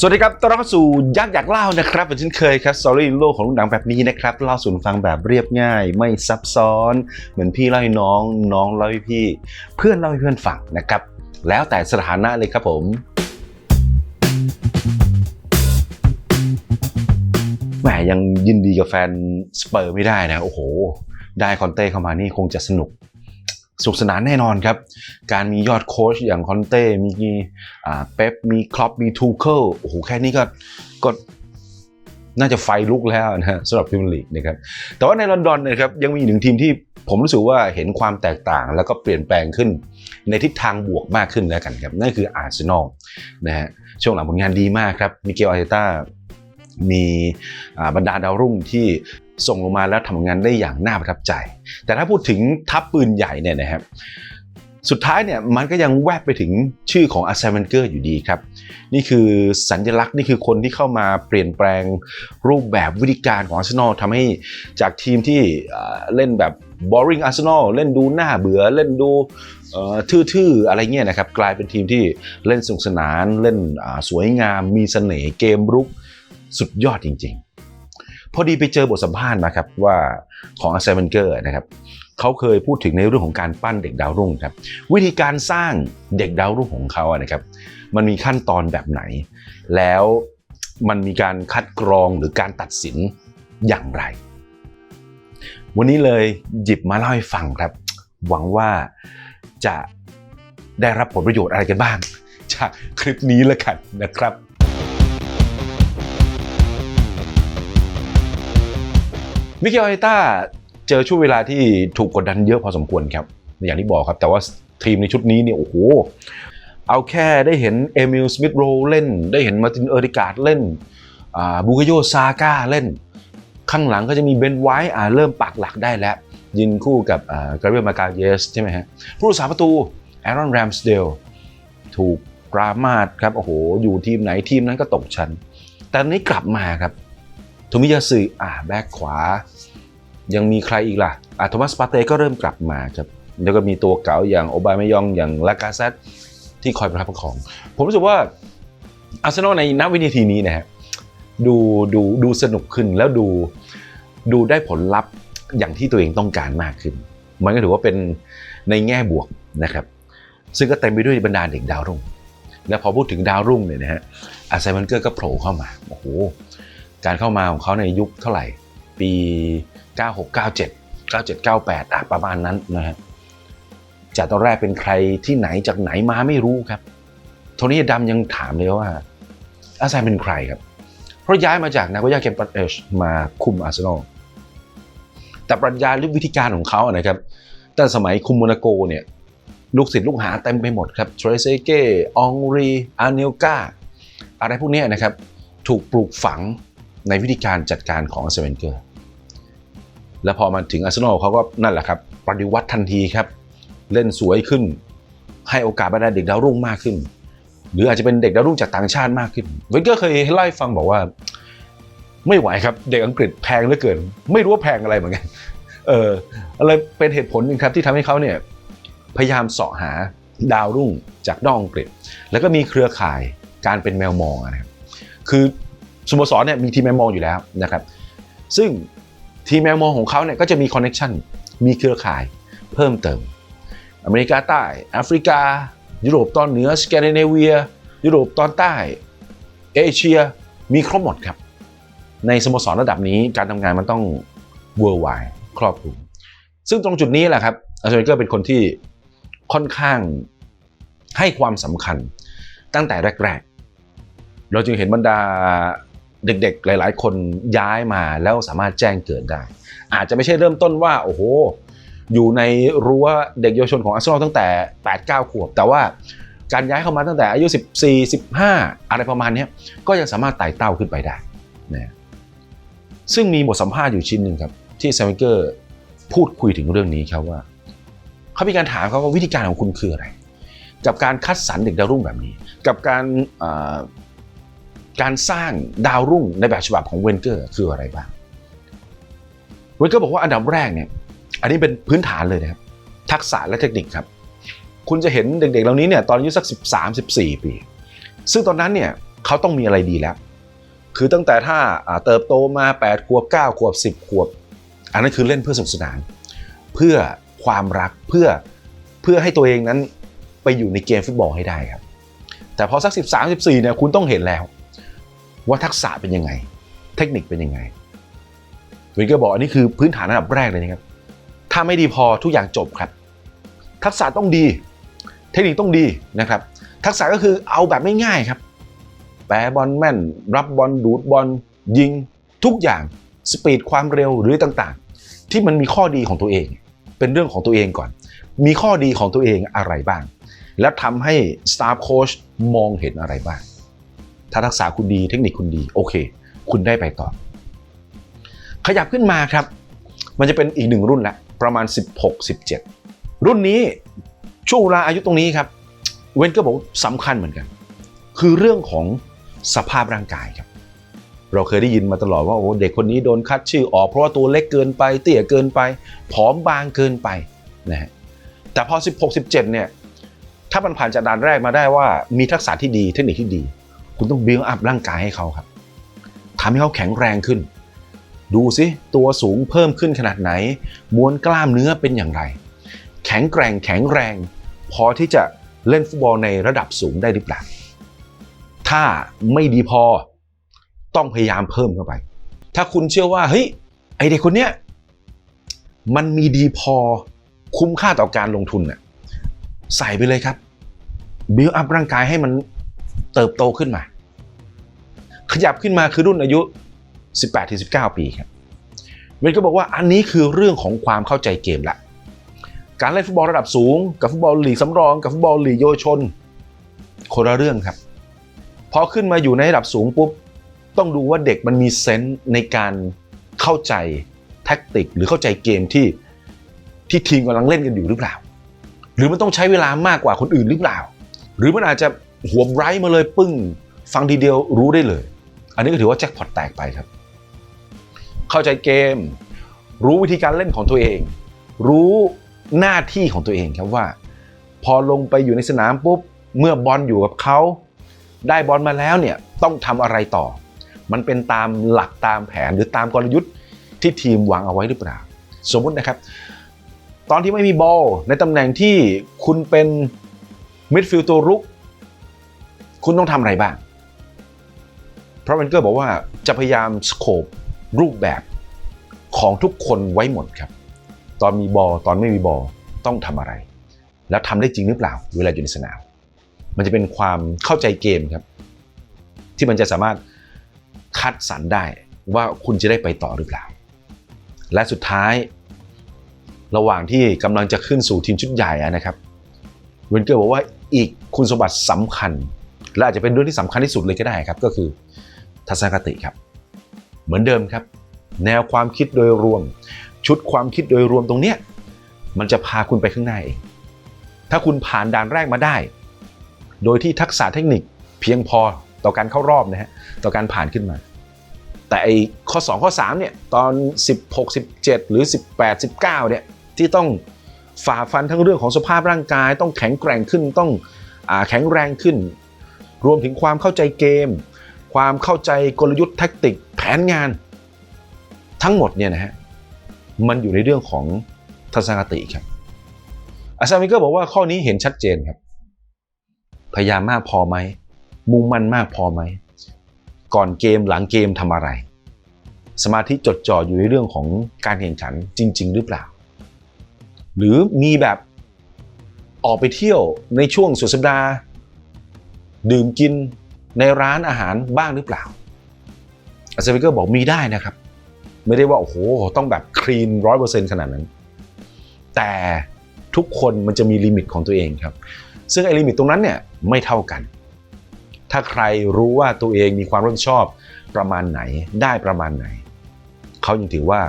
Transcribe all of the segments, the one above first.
สวัสดีครับ ต้อนรับเข้าสู่ยักษ์อยากเล่านะครับเหมือนเช่นเคยครับสตอรี่โลกของลูกหนังแบบนี้นะครับ เล่าสู่ฟังแบบเรียบง่าย ไม่ซับซ้อน เหมือนพี่เล่าให้น้อง น้องเล่าให้พี่ เพื่อนเล่าให้เพื่อนฟังนะครับ แล้วแต่สถานะเลยครับผม แหมยังยินดีกับแฟนสเปอร์ไม่ได้นะ โอ้โห ได้คอนเต้เข้ามานี่คงจะสนุก สนุกสนานแน่นอนครับ การมียอดโค้ชอย่างคอนเต้ มีเป๊ป มีคลอปมีทูเคิลโอ้โห แค่นี้ก็ก็น่าจะไฟลุกแล้วนะฮะสำหรับพรีเมียร์ลีกนะครับ แต่ว่าในลอนดอนนะครับยังมีอีกหนึ่งทีมที่ผมรู้สึกว่าเห็นความแตกต่าง แล้วก็เปลี่ยนแปลงขึ้นในทิศทางบวกมากขึ้นแล้วกันครับ นั่นคืออาร์เซนอลนะฮะช่วงหลังผลงานดีมากครับมิเกลอาร์เตต้ามีบรรดาดาวรุ่งที่ ส่งลงมาแล้วทำงานได้อย่างน่าประทับใจ แต่ถ้าพูดถึงทัพปืนใหญ่เนี่ยนะครับสุดท้ายเนี่ยมันก็ยังแวบไปถึงชื่อของอาร์เซนเกอร์อยู่ดีครับ นี่คือสัญลักษณ์นี่คือคนที่เข้ามาเปลี่ยนแปลงรูปแบบวิธีการของอาร์เซนอลทำให้จากทีมที่เล่นแบบ boring Arsenal เล่นดูหน้าเบื่อเล่นดูทื่อๆอะไรเงี้ยนะครับกลายเป็นทีมที่เล่นสนุกสนานเล่นสวยงาม มีเสน่ห์เกมรุกสุดยอดจริงๆ พอดีไปเจอบทสัมภาษณ์นะครับว่าของอาร์เซนเกอร์นะครับเขาเคยพูดถึงในเรื่องของการปั้นเด็กดาวรุ่งครับ วิธีการสร้างเด็กดาวรุ่งของเขาอะนะครับ มันมีขั้นตอนแบบไหน แล้วมันมีการคัดกรองหรือการตัดสินอย่างไร วันนี้เลยหยิบมาเล่าให้ฟังครับ หวังว่าจะได้รับผลประโยชน์อะไรกันบ้าง จากคลิปนี้ละกันนะครับ มิเกลอาร์เตต้าเจอช่วงเวลาที่ถูกกดดันเยอะพอสมควรครับ อย่างที่บอกครับ แต่ว่าทีมในชุดนี้เนี่ยโอ้โห เอาแค่ได้เห็นเอมิลสมิธโรเล่น ได้เห็นมาร์ตินเออริกาดเล่นบูกโยซาก้าเล่น ข้างหลังก็จะมีเบนไวท์อ่าเริ่มปักหลักได้แล้ว ยินคู่กับกราเบรียมาการเยสใช่ไหมฮะผู้รักษาประตูแอรอนแรมสเดลถูกปรามาสครับโอ้โห อยู่ทีมไหนทีมนั้นก็ตกชั้นแต่นี้กลับมาครับโทมิยาสึอ่าแบ็คขวา ยังมีใครอีกล่ะอาโทมัสปาเต้ก็เริ่มกลับมาครับแล้วก็มีตัวเก่าอย่างโอบามายองอย่างลากาเซตที่คอยประคับประคอง ผมรู้สึกว่าอาร์เซนอลในณวินาทีนี้นะฮะดูดูดูสนุกขึ้นแล้วดูดูได้ผลลัพธ์อย่างที่ตัวเองต้องการมากขึ้น มันก็ถือว่าเป็นในแง่บวกนะครับ ซึ่งก็เต็มไปด้วยบรรดาเด็กดาวรุ่ง และพอพูดถึงดาวรุ่งเนี่ยนะฮะอาร์เซนอลเกอร์ก็โผล่เข้ามา โอ้โห การเข้ามาของเขาในยุคเท่าไหร่ ปี 96 97 97 98อะประมาณนั้นนะฮะจากตอนแรกเป็นใครที่ไหนจากไหนมาไม่รู้ครับ โทนี่ดำยังถามเลยว่า อาร์เซนอลเป็นใครครับ เพราะย้ายมาจากนาโกย่าเกมปัตเอชมาคุมอาร์เซนอลแต่ปรัชญาหรือวิธีการของเขาอะนะครับตั้งสมัยคุมโมนาโกเนี่ยลูกศิษย์ลูกหาเต็มไปหมดครับเทรเซเก้องรีอาเนลกาอะไรพวกนี้นะครับ ถูกปลูกฝังในวิธีการจัดการของอาร์เซนเกอร์ แล้วพอมาถึงอาร์เซนอลเขาก็นั่นแหละครับปฏิวัติทันทีครับ เล่นสวยขึ้น ให้โอกาสบรรดาเด็กดาวรุ่งมากขึ้น หรืออาจจะเป็นเด็กดาวรุ่งจากต่างชาติมากขึ้นเวนเกอร์เคยเล่าให้ฟังบอกว่า ไม่ไหวครับ เด็กอังกฤษแพงเหลือเกิน ไม่รู้ว่าแพงอะไรเหมือนกันเอออะไรเป็นเหตุผลหนึงครับที่ทำให้เขาเนี่ยพยายามเสาะหาดาวรุ่งจากนอกอังกฤษ แล้วก็มีเครือข่ายการเป็นแมวมองนะครับคือสโมสรเนี่ยมีทีมแมวมองอยู่แล้วนะครับ ซึ่ง ทีมแมวมองของเขาเนี่ยก็จะมีคอนเน็ชันมีเครือข่ายเพิ่มเติม อเมริกาใต้แอฟริกา ยุโรปตอนเหนือสแกนดิเนเวีย ยุโรปตอนใต้ เอเชียมีครบหมดครับ ในสโมสรระดับนี้การทำงานมันต้อง worldwide ครอบคลุม ซึ่งตรงจุดนี้แหละครับอาร์เซนอลก็เป็นคนที่ค่อนข้างให้ความสำคัญตั้งแต่แรก ๆ เราจึงเห็นบรรดา เด็กๆ หลาย ๆ คนย้ายมาแล้วสามารถแจ้งเกิดได้ อาจจะไม่ใช่เริ่มต้นว่าโอ้โหอยู่ในรั้วเด็กเยาวชนของอาร์เซนอลตั้งแต่ 8-9 ขวบ แต่ว่าการย้ายเข้ามาตั้งแต่อายุ 14 15 อะไรประมาณนี้ก็ยังสามารถไต่เต้าขึ้นไปได้นะซึ่งมีบทสัมภาษณ์อยู่ชิ้นหนึ่งครับ ที่แซมเกอร์พูดคุยถึงเรื่องนี้ครับว่า เขามีการถามเขาว่าวิธีการของคุณคืออะไร กับการคัดสรรเด็กดาวรุ่งแบบนี้ กับการ การสร้างดาวรุ่งในแบบฉบับของเวนเกอร์คืออะไรบ้าง เวนเกอร์บอกว่าอันดับแรกเนี่ย อันนี้เป็นพื้นฐานเลยนะครับ ทักษะและเทคนิคครับ คุณจะเห็นเด็กๆเหล่านี้เนี่ยตอนอายุสัก 13 14 ปี ซึ่งตอนนั้นเนี่ยเขาต้องมีอะไรดีแล้ว คือตั้งแต่ถ้าเติบโตมา 8 ขวบ 9 ขวบ 10 ขวบ อันนั้นคือเล่นเพื่อสนุกสนาน เพื่อความรักเพื่อเพื่อให้ตัวเองนั้นไปอยู่ในเกมฟุตบอลให้ได้ครับ แต่พอสัก 13 14เนี่ยคุณต้องเห็นแล้ว ว่าทักษะเป็นยังไง เทคนิคเป็นยังไงวินเกอร์บอกอันนี้คือพื้นฐานระดับแรกเลยนะครับ ถ้าไม่ดีพอทุกอย่างจบครับ ทักษะต้องดี เทคนิคต้องดีนะครับ ทักษะก็คือเอาแบบไม่ง่ายครับ แปรบอลแม่น รับบอลดูดบอลยิงทุกอย่างสปีดความเร็วหรือต่างๆ ที่มันมีข้อดีของตัวเอง เป็นเรื่องของตัวเองก่อน มีข้อดีของตัวเองอะไรบ้าง แล้วทำให้ staff coach มองเห็นอะไรบ้าง ถ้าทักษะคุณดีเทคนิคคุณดีโอเค คุณได้ไปต่อ ขยับขึ้นมาครับ มันจะเป็นอีกหนึ่งรุ่นละประมาณ 16 17 รุ่นนี้ช่วงเวลาอายุตรงนี้ครับ เวนก็บอกสำคัญเหมือนกัน คือเรื่องของสภาพร่างกายครับเราเคยได้ยินมาตลอดว่าโอ้เด็กคนนี้โดนคัดชื่อออกเพราะว่าตัวเล็กเกินไป เตี้ยเกินไป ผอมบางเกินไปนะฮะแต่พอ 16 17เนี่ยถ้ามันผ่านจากด่านแรกมาได้ว่ามีทักษะที่ดีเทคนิคที่ดี คุณต้องบิวอัพร่างกายให้เขาครับทำให้เขาแข็งแรงขึ้น ดูสิตัวสูงเพิ่มขึ้นขนาดไหน มวลกล้ามเนื้อเป็นอย่างไร แข็งแกร่งแข็งแรง พอที่จะเล่นฟุตบอลในระดับสูงได้หรือเปล่าถ้าไม่ดีพอต้องพยายามเพิ่มเข้าไป ถ้าคุณเชื่อว่าเฮ้ยไอเด็กคนเนี้ยมันมีดีพอคุ้มค่าต่อการลงทุนน่ะใส่ไปเลยครับบิวอัพร่างกายให้มัน เติบโตขึ้นมา ขยับขึ้นมาคือรุ่นอายุ 18-19 ปีครับเวนก็บอกว่าอันนี้คือเรื่องของความเข้าใจเกมละ การเล่นฟุตบอลระดับสูง กับฟุตบอลลีกสำรอง กับฟุตบอลลีกเยาวชน คนละเรื่องครับ พอขึ้นมาอยู่ในระดับสูงปุ๊บ ต้องดูว่าเด็กมันมีเซนส์ในการเข้าใจแท็กติก หรือเข้าใจเกมที่ที่ทีมกำลังเล่นกันอยู่หรือเปล่า หรือมันต้องใช้เวลามากกว่าคนอื่นหรือเปล่า หรือมันอาจจะ หัวไบรท์มาเลยปึ้ง ฟังทีเดียวรู้ได้เลย อันนี้ก็ถือว่าแจ็คพอตแตกไปครับ เข้าใจเกม รู้วิธีการเล่นของตัวเอง รู้หน้าที่ของตัวเองครับว่า พอลงไปอยู่ในสนามปุ๊บ เมื่อบอลอยู่กับเขา ได้บอลมาแล้วเนี่ยต้องทำอะไรต่อ มันเป็นตามหลักตามแผนหรือตามกลยุทธ์ที่ทีมวางเอาไว้หรือเปล่า สมมตินะครับ ตอนที่ไม่มีบอลในตำแหน่งที่คุณเป็นมิดฟิลด์ตัวรุก คุณต้องทำอะไรบ้างเพราะเวนเกอร์บอกว่าจะพยายามสโคปรูปแบบของทุกคนไว้หมดครับ ตอนมีบอลตอนไม่มีบอลต้องทำอะไร แล้วทำได้จริงหรือเปล่า เวลาอยู่ในสนาม มันจะเป็นความเข้าใจเกมครับ ที่มันจะสามารถคัดสรรได้ว่าคุณจะได้ไปต่อหรือเปล่า และสุดท้าย ระหว่างที่กำลังจะขึ้นสู่ทีมชุดใหญ่นะครับ เวนเกอร์บอกว่าอีกคุณสมบัติสำคัญ และอาจจะเป็นเรื่องที่สำคัญที่สุดเลยก็ได้ครับ ก็คือทัศนคติครับ เหมือนเดิมครับ แนวความคิดโดยรวม ชุดความคิดโดยรวมตรงเนี้ยมันจะพาคุณไปข้างหน้าเองถ้าคุณผ่านด่านแรกมาได้ โดยที่ทักษะเทคนิคเพียงพอต่อการเข้ารอบนะฮะต่อการผ่านขึ้นมา แต่ไอ้ข้อ 2 ข้อ3เนี่ยตอน 16 17 หรือ 18 19เนี่ยที่ต้องฝ่าฟันทั้งเรื่องของสภาพร่างกาย ต้องแข็งแกร่งขึ้นต้องอแข็งแรงขึ้น รวมถึงความเข้าใจเกม ความเข้าใจกลยุทธ์แท็กติก แผนงาน ทั้งหมดเนี่ยนะฮะมันอยู่ในเรื่องของทัศนคติครับ อาซามิเกอร์บอกว่าข้อนี้เห็นชัดเจนครับ พยายามมากพอไหม มุ่งมั่นมากพอไหม ก่อนเกมหลังเกมทำอะไร สมาธิจดจ่ออยู่ในเรื่องของการแข่งขันจริง ๆ หรือเปล่า หรือมีแบบออกไปเที่ยวในช่วงสุดสัปดาห์ ดื่มกินในร้านอาหารบ้างหรือเปล่าอาซามิเกอร์บอกมีได้นะครับ ไม่ได้ว่า โอ้โห ต้องแบบคลีนร้อยเปอร์เซ็นต์ขนาดนั้น แต่ทุกคนมันจะมีลิมิตของตัวเองครับ ซึ่งไอ้ลิมิตตรงนั้นเนี่ยไม่เท่ากัน ถ้าใครรู้ว่าตัวเองมีความรับผิดชอบประมาณไหนได้ประมาณไหน เขายังถือว่า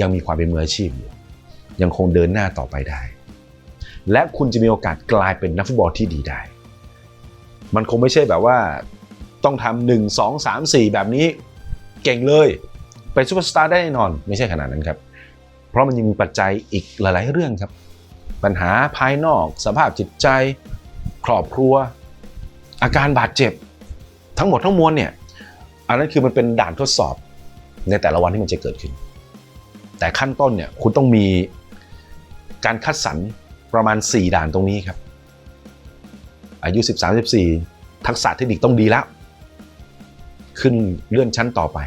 ยังมีความเป็นมืออาชีพอยู่ยังคงเดินหน้าต่อไปได้ และคุณจะมีโอกาสกลายเป็นนักฟุตบอลที่ดีได้ มันคงไม่ใช่แบบว่าต้องทำหนึ่งสองสามสี่แบบนี้เก่งเลยเป็นซูเปอร์สตาร์ได้แน่นอน ไม่ใช่ขนาดนั้นครับ เพราะมันยังมีปัจจัยอีกหลาย ๆ เรื่องครับ ปัญหาภายนอกสภาพจิตใจ ครอบครัว อาการบาดเจ็บ ทั้งหมดทั้งมวลเนี่ยอันนั้นคือมันเป็นด่านทดสอบในแต่ละวันที่มันจะเกิดขึ้น แต่ขั้นต้นเนี่ยคุณต้องมีการคัดสรรประมาณ 4 ด่านตรงนี้ครับ อายุ 13 14 ทักษะเทคนิคต้องดีแล้ว ขึ้นเลื่อนชั้นต่อไป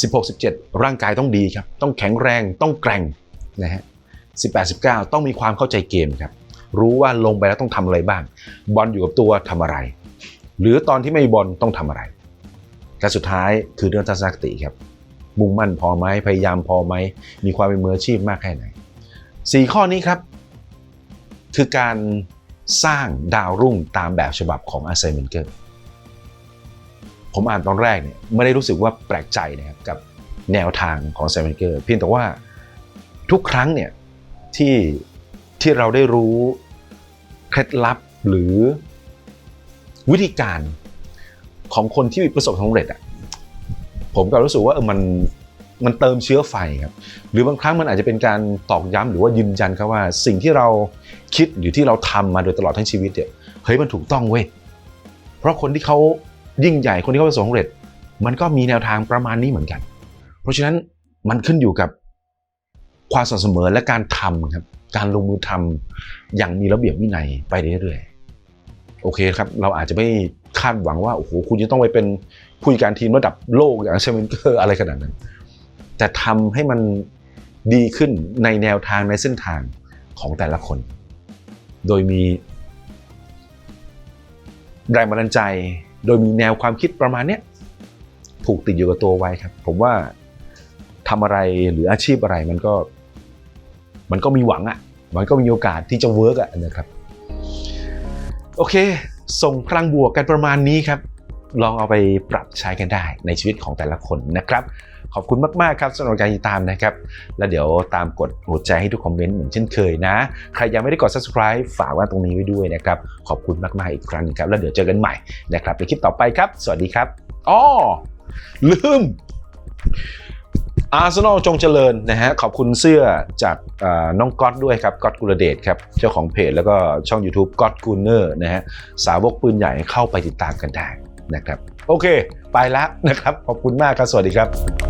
16 17 ร่างกายต้องดีครับ ต้องแข็งแรงต้องแกร่งนะฮะ18 19 ต้องมีความเข้าใจเกมครับ รู้ว่าลงไปแล้วต้องทำอะไรบ้าง บอลอยู่กับตัวทำอะไร หรือตอนที่ไม่มีบอลต้องทำอะไร และสุดท้ายคือเรื่องทัศนคติครับ มุ่งมั่นพอไหมพยายามพอไหม มีความเป็นมืออาชีพมากแค่ไหนสี่ข้อนี้ครับ คือการ สร้างดาวรุ่งตามแบบฉบับของอาร์เซนเวนเกอร์ผมอ่านตอนแรกเนี่ยไม่ได้รู้สึกว่าแปลกใจนะครับกับแนวทางของอาร์เซนเวนเกอร์เพียงแต่ว่าทุกครั้งเนี่ยที่ที่เราได้รู้เคล็ดลับหรือวิธีการของคนที่ประสบความสำเร็จอะผมก็รู้สึกว่าเออมัน มันเติมเชื้อไฟครับหรือบางครั้งมันอาจจะเป็นการตอกย้ำหรือว่ายืนยันครับว่าสิ่งที่เราคิดหรือที่เราทำมาโดยตลอดทั้งชีวิตเนี่ยเฮ้ยมันถูกต้องเว้ยเพราะคนที่เขายิ่งใหญ่คนที่เขาประสบความสำเร็จ มันก็มีแนวทางประมาณนี้เหมือนกัน เพราะฉะนั้นมันขึ้นอยู่กับความสม่ำเสมอและการทำครับการลงมือทำอย่างมีระเบียบวินัยไปเรื่อยๆโอเคครับ เราอาจจะไม่คาดหวังว่าโอ้โหคุณจะต้องไปเป็นผู้จัดการทีมระดับโลกอย่างเชมเปนเกอร์อะไรขนาดนั้น แต่ทำให้มันดีขึ้นในแนวทางในเส้นทางของแต่ละคน โดยมีแรงบันดาลใจ โดยมีแนวความคิดประมาณนี้ผูกติดอยู่กับตัวไว้ครับ ผมว่าทำอะไรหรืออาชีพอะไรมันก็ มันก็มีหวังอะ่ะ มันก็มีโอกาสที่จะเวิร์กอะนะครับ โอเค ส่งพลังบวกกันประมาณนี้ครับ ลองเอาไปปรับใช้กันได้ในชีวิตของแต่ละคนนะครับ ขอบคุณมากๆครับสำหรับการติดตามนะครับ แล้วเดี๋ยวตามกดหัวใจให้ทุกคอมเมนต์เหมือนเช่นเคยนะ ใครยังไม่ได้กด subscribe ฝากไว้ตรงนี้ไว้ด้วยนะครับ ขอบคุณมากๆอีกครั้งหนึงครับ แล้วเดี๋ยวเจอกันใหม่นะครับในคลิปต่อไปครับ สวัสดีครับอ้อลืมอาร์เซนอลจงเจริญนะฮะขอบคุณเสื้อจากน้องก๊อตด้วยครับก๊อตกุลเดชครับเจ้าของเพจแล้วก็ช่อง YouTube ก๊อตกูเนอร์นะฮะสาวกปืนใหญ่เข้าไปติดตามกันได้นะครับ โอเค ไปแล้วนะครับ ขอบคุณมากครับ สวัสดีครับ